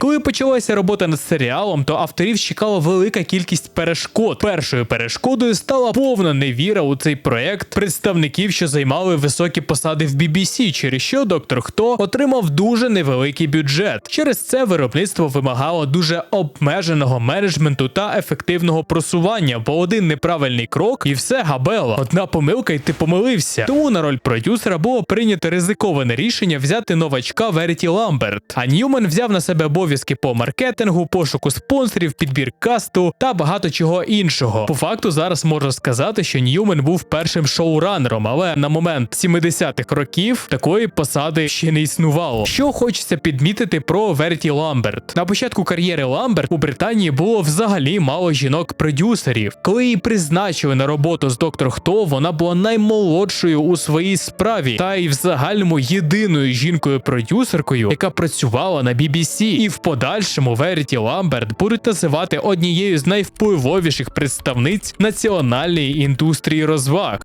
Коли почалася робота над серіалом, то авторів чекала велика кількість перешкод. Першою перешкодою стала повна невіра у цей проект представників, що займали високі посади в BBC, через що доктор Хто отримав дуже невеликий бюджет. Через це виробництво вимагало дуже обмеженого менеджменту та ефективного просування, бо один неправильний крок і все габела. Одна помилка, і ти помилився. Тому на роль продюсера було прийнято ризиковане рішення взяти новачка Веріті Ламберт. А Ньюмен взяв на себе обов'язки по маркетингу, пошуку спонсорів, підбір касту та багато чого іншого. По факту зараз можна сказати, що Ньюмен був першим шоуранером, але на момент 70-х років такої посади ще не існувало. Що хочеться підмітити про Веріті Ламберт. На початку кар'єри Ламберт у Британії було взагалі мало жінок-продюсерів. Коли її призначили на роботу з доктор Хто, вона була наймолодшою у своїй справі, та й в загальному єдиною жінкою-продюсеркою, яка працювала на BBC. І в подальшому Веріті Ламберт будуть називати однією з найвпливовіших представниць національної індустрії розваг.